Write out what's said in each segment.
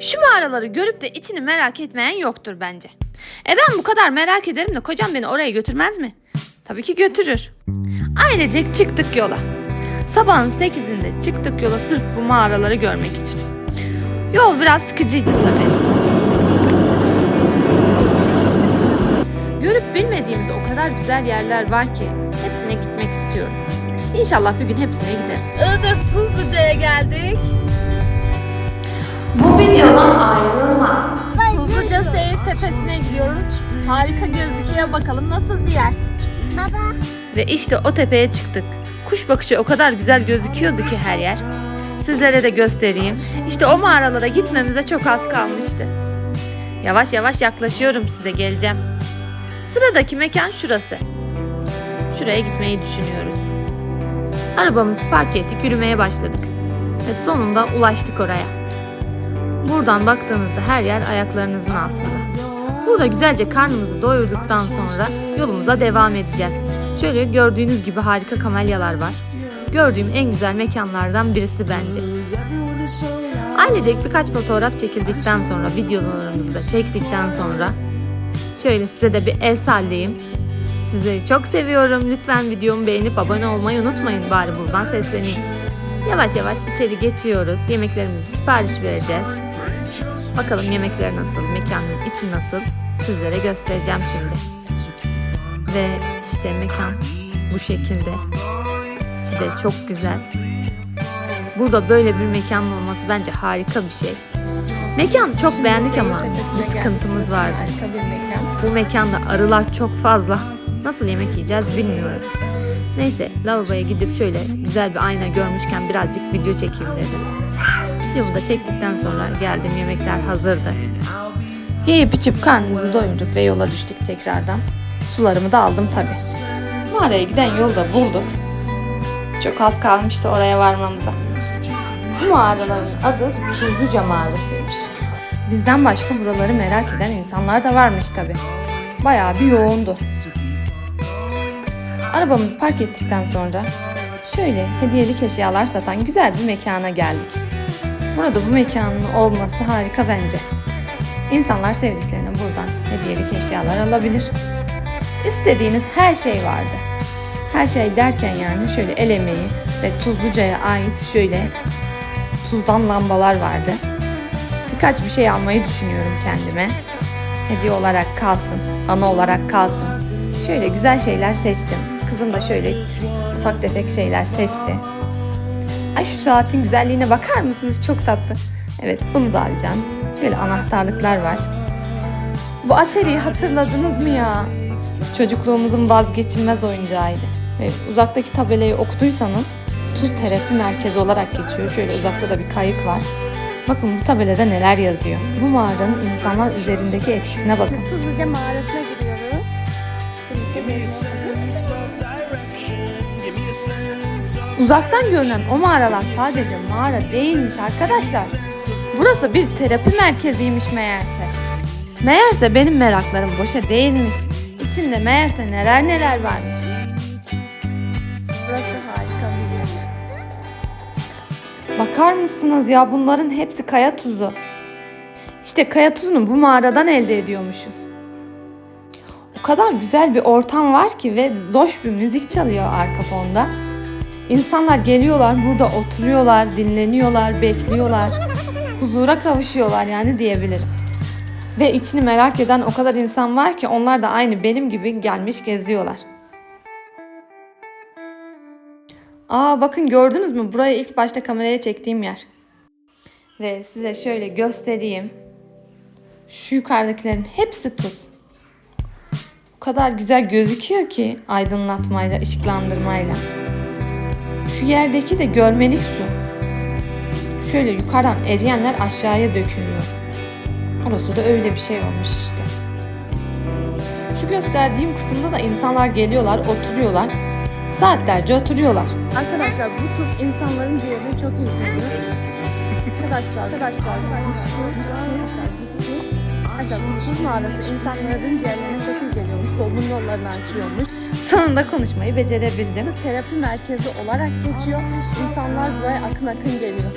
Şu mağaraları görüp de içini merak etmeyen yoktur bence. E ben bu kadar merak ederim de kocam beni oraya götürmez mi? Tabii ki götürür. Ailecek çıktık yola. Sabahın 8'inde çıktık yola sırf bu mağaraları görmek için. Yol biraz sıkıcıydı tabii. Görüp bilmediğimiz o kadar güzel yerler var ki hepsine gitmek istiyorum. İnşallah bir gün hepsine giderim. Iğdır Tuzluca'ya geldik. Bu videodan ayrılma. Tuzluca Seyir Tepesi'ne gidiyoruz. Harika gözüküyor bakalım nasıl bir yer. Baba. Ve işte o tepeye çıktık. Kuş bakışı o kadar güzel gözüküyordu ki her yer. Sizlere de göstereyim. İşte o mağaralara gitmemize çok az kalmıştı. Yavaş yavaş yaklaşıyorum size geleceğim. Sıradaki mekan şurası. Şuraya gitmeyi düşünüyoruz. Arabamızı park ettik, yürümeye başladık. Ve sonunda ulaştık oraya. Buradan baktığınızda her yer ayaklarınızın altında. Burada güzelce karnımızı doyurduktan sonra yolumuza devam edeceğiz. Şöyle gördüğünüz gibi harika kamelyalar var. Gördüğüm en güzel mekanlardan birisi bence. Ailecek birkaç fotoğraf çekildikten sonra, videolarımızı da çektikten sonra şöyle size de bir el sallayayım. Sizleri çok seviyorum. Lütfen videomu beğenip abone olmayı unutmayın bari buradan sesleneyim. Yavaş yavaş içeri geçiyoruz. Yemeklerimizi sipariş vereceğiz. Bakalım yemekler nasıl, mekanın içi nasıl sizlere göstereceğim şimdi. Ve işte mekan bu şekilde. İçi de çok güzel. Burada böyle bir mekanın olması bence harika bir şey. Mekanı çok beğendik ama bir sıkıntımız vardı. Mekan. Bu mekanda arılar çok fazla. Nasıl yemek yiyeceğiz bilmiyorum. Neyse lavaboya gidip şöyle güzel bir ayna görmüşken birazcık video çekeyim dedim. Videomu da çektikten sonra geldim yemekler hazırdı. Yiyip içip karnımızı doyurduk ve yola düştük tekrardan. Sularımı da aldım tabi. Mağaraya giden yolda bulduk. Çok az kalmıştı oraya varmamıza. Bu mağaraların adı Tuzluca Mağarası'ymış. Bizden başka buraları merak eden insanlar da varmış tabi. Bayağı bir yoğundu. Arabamızı park ettikten sonra şöyle hediyelik eşyalar satan güzel bir mekana geldik. Burada bu mekanın olması harika bence. İnsanlar sevdiklerine buradan hediyelik eşyalar alabilir. İstediğiniz her şey vardı. Her şey derken yani şöyle el emeği ve Tuzluca'ya ait şöyle tuzdan lambalar vardı. Birkaç bir şey almayı düşünüyorum kendime. Hediye olarak kalsın, ana olarak kalsın. Şöyle güzel şeyler seçtim. Kızım da şöyle ufak tefek şeyler seçti. Ay şu saatin güzelliğine bakar mısınız? Çok tatlı. Evet bunu da alacağım. Şöyle anahtarlıklar var. Bu Atari'yi hatırladınız mı ya? Çocukluğumuzun vazgeçilmez oyuncağıydı. Ve uzaktaki tabelayı okuduysanız Tuz Terapi Merkezi olarak geçiyor. Şöyle uzakta da bir kayık var. Bakın bu tabelada neler yazıyor. Bu mağaranın insanlar üzerindeki etkisine bakın. Tuzluca mağarasına giriyoruz. Birlikte Uzaktan görünen o mağaralar sadece mağara değilmiş arkadaşlar. Burası bir terapi merkeziymiş meğerse. Meğerse benim meraklarım boşa değilmiş. İçinde meğerse neler neler varmış. Burası harika bir yer. Bakar mısınız ya bunların hepsi kaya tuzu. İşte kaya tuzunu bu mağaradan elde ediyormuşuz. O kadar güzel bir ortam var ki ve loş bir müzik çalıyor arka fonda. İnsanlar geliyorlar burada oturuyorlar, dinleniyorlar, bekliyorlar. Huzura kavuşuyorlar yani diyebilirim. Ve içini merak eden o kadar insan var ki onlar da aynı benim gibi gelmiş geziyorlar. Aa bakın gördünüz mü? Buraya ilk başta kameraya çektiğim yer. Ve size şöyle göstereyim. Şu yukarıdakilerin hepsi tuz. O kadar güzel gözüküyor ki aydınlatmayla, ışıklandırmayla. Şu yerdeki de görmelik su. Şöyle yukarıdan eriyenler aşağıya dökülüyor. Orası da öyle bir şey olmuş işte. Şu gösterdiğim kısımda da insanlar geliyorlar, oturuyorlar. Saatlerce oturuyorlar. Arkadaşlar bu tuz insanların ciğerine çok iyi geliyor. Arkadaşlar, arkadaşlar, arkadaşlar, arkadaşlar bu tuz Arkadaşlar bu tuz mağarası insanların ciğerlerine çok iyi geliyormuş. Solunum yollarını açıyormuş. Sonunda konuşmayı becerebildim. Terapi merkezi olarak geçiyor. İnsanlar buraya akın akın geliyor.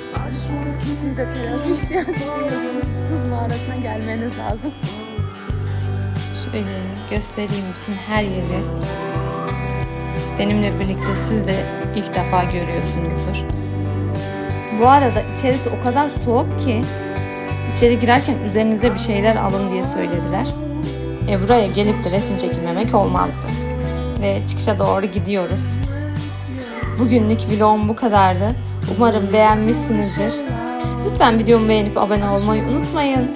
Siz de terapi ihtiyacı duyuyorsanız tuz mağarasına gelmeniz lazım. Şöyle göstereyim bütün her yeri. Benimle birlikte siz de ilk defa görüyorsunuzdur. Bu arada içerisi o kadar soğuk ki içeri girerken üzerinize bir şeyler alın diye söylediler. E buraya gelip de resim çekilmemek olmazdı. Ve çıkışa doğru gidiyoruz. Bugünlük vlogum bu kadardı. Umarım beğenmişsinizdir. Lütfen videomu beğenip abone olmayı unutmayın.